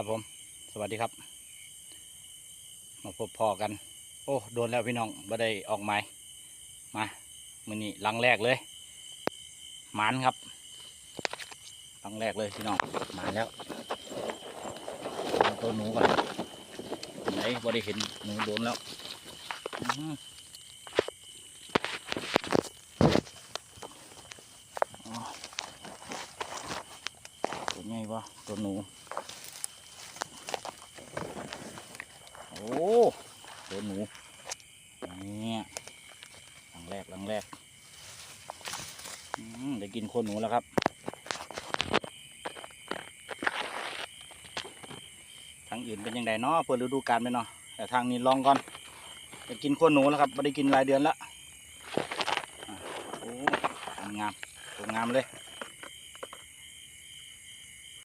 ครับผม สวัสดีครับ มาพบพอกัน โอ้ โดนแล้วพี่น้องบ่ได้ออกไม้มามือนี้ลังแรกเลยหมานครับลังแรกเลยพี่น้องมาแล้วตัวหนูก่อนไหนบ่ได้เห็นหนูโดนแล้วอือหืออ๋อตัวใหญ่ปะตัวหนู โอ้ตัวหนูเนี่ยหลังแรกหลังแรกได้กินโคนหนูแล้วครับทางอื่นเป็นยังไงเนาะเปิดฤดูกาลไปเนาะแต่ทางนี้ลองก่อนได้กินโคนหนูแล้วครับไม่ได้กินรายเดือนละโอ้งามงามเลย